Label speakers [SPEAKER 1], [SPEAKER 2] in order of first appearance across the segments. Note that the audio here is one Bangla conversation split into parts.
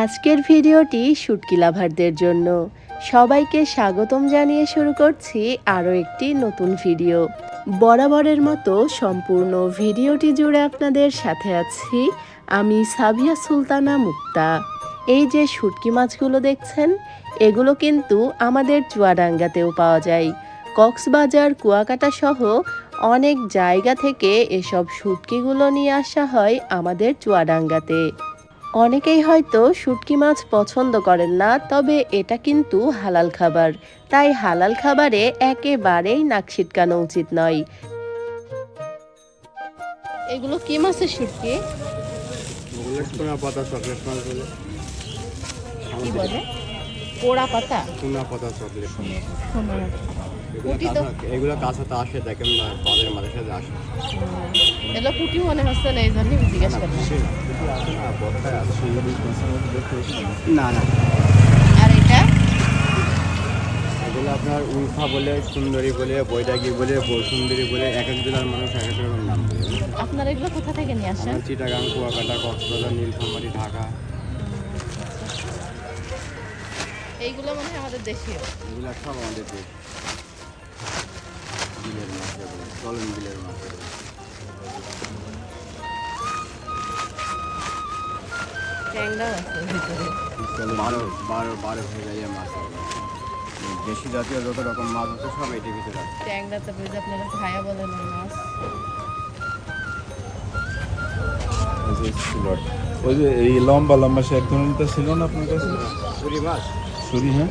[SPEAKER 1] আজকের ভিডিওটি শুটকি লাভারদের জন্য। সবাইকে স্বাগতম জানিয়ে শুরু করছি আরও একটি নতুন ভিডিও। বরাবরের মতো সম্পূর্ণ ভিডিওটি জুড়ে আপনাদের সাথে আছি আমি সাবিয়া সুলতানা মুক্তা। এই যে শুটকি মাছগুলো দেখছেন, এগুলো কিন্তু আমাদের চুয়াডাঙ্গাতেও পাওয়া যায়। কক্সবাজার, কুয়াকাটা সহ অনেক জায়গা থেকে এসব শুটকিগুলো নিয়ে আসা হয় আমাদের চুয়াডাঙ্গাতে। অনেকেই হয়তো শুটকি মাছ পছন্দ করেন না তবে এটা কিন্তু হালাল খাবার। তাই হালাল খাবারে একেবারেই নাক ছিটকানো উচিত নয়। এগুলো কি মাছের শুটকি?
[SPEAKER 2] পাতা চকলেট মাছ বলে।
[SPEAKER 1] কি বলে? পোড়া পাতা?
[SPEAKER 2] পাতা চকলেট
[SPEAKER 1] পুঁটি তো-
[SPEAKER 2] কাঁচা- এগুলো আসে দেখেন না বাজারে মাঝে সাথে আসে।
[SPEAKER 1] এগুলো পুঁটি মনে হচ্ছে না এই জন্য জিজ্ঞেস
[SPEAKER 2] খুশি না না বর্ষায় আছে না। না
[SPEAKER 1] আর এটা?
[SPEAKER 2] এগুলো আপনার উলফা বলে সুন্দরী বলে বৈরাগী বলে বসুন্দরী বলে এক এক জেলার মানুষ এক এক রকম নাম বলে।
[SPEAKER 1] আপনারা এগুলো কোথা থেকে নিয়ে আসেন?
[SPEAKER 2] চিটাগাং কুয়াকাটা কক্সবাজার নীলফামারী ঢাকা।
[SPEAKER 1] এইগুলো মনে আমাদের দেশীয়।
[SPEAKER 2] এগুলো সব আমাদের দেশ। বিলের মাছ এগুলো চলন বিলের মাছ এগুলো।
[SPEAKER 1] ট্যাংরাও আছে ভিতরে।
[SPEAKER 2] বারো। বারো বারো হয়ে যায় মাছ এগুলো। দেশি জাতীয় যত রকম মাছ আছে সব এটির ভিতরে
[SPEAKER 1] ট্যাংরা তারপরে যে আপনারা ভায়া বলেন মাছ।
[SPEAKER 3] ওই যে ছিল। এই লম্বা লম্বা সে এক ধরনের ছিল না আপনার কাছে?
[SPEAKER 2] পুরি মাছ।
[SPEAKER 3] ছুরি হ্যাঁ?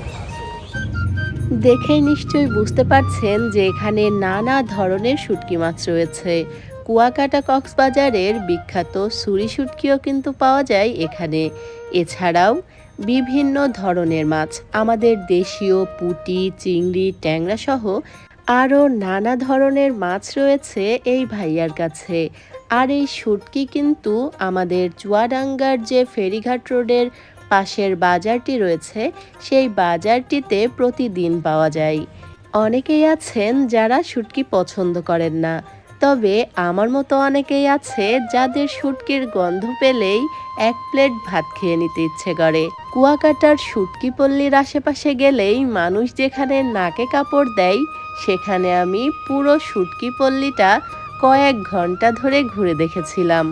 [SPEAKER 1] দেখেই নিশ্চয়ই বুঝতে পারছেন যে এখানে নানা ধরনের শুটকি মাছ রয়েছে। কুয়াকাটা কক্সবাজারের বিখ্যাত সুরি শুটকিও কিন্তু পাওয়া যায় এখানে। এছাড়াও বিভিন্ন ধরনের মাছ, আমাদের দেশীয় পুঁটি, চিংড়ি ট্যাংরা সহ আরও নানা ধরনের মাছ রয়েছে এই ভাইয়ার কাছে। আর এই শুটকি কিন্তু আমাদের চুয়াডাঙ্গার যে ফেরিঘাট রোডের পাশের বাজারটি রয়েছে, সেই বাজারটিতে প্রতিদিন পাওয়া যায়। অনেকেই আছেন যারা শুটকি পছন্দ করেন না। তবে আমার মতো অনেকেই আছে যাদের শুটকির গন্ধ পেলেই এক প্লেট ভাত খেয়ে নিতে ইচ্ছে করে। কুয়াকাটার শুটকি পল্লীর আশেপাশে গেলেই মানুষ যেখানে নাকে কাপড় দেয়, সেখানে আমি পুরো শুটকি পল্লীটা কয়েক ঘণ্টা ধরে ঘুরে দেখেছিলাম।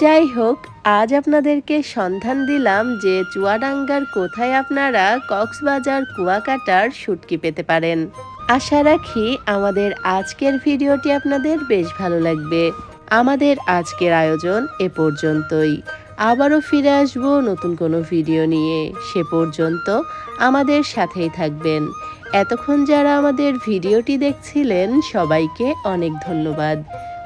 [SPEAKER 1] যাই হোক আজ আপনাদেরকে সন্ধান দিলাম যে চুয়াডাঙ্গার কোথায় আপনারা কক্সবাজার কুয়াকাটার শুটকি পেতে পারেন। আশা রাখি আমাদের আজকের ভিডিওটি আপনাদের বেশ ভালো লাগবে। আমাদের আজকের আয়োজন এ পর্যন্তই। আবারও ফিরে আসব নতুন কোনো ভিডিও নিয়ে। সে পর্যন্ত আমাদের সাথেই থাকবেন। এতক্ষণ যারা আমাদের ভিডিওটি দেখছিলেন, সবাইকে অনেক ধন্যবাদ।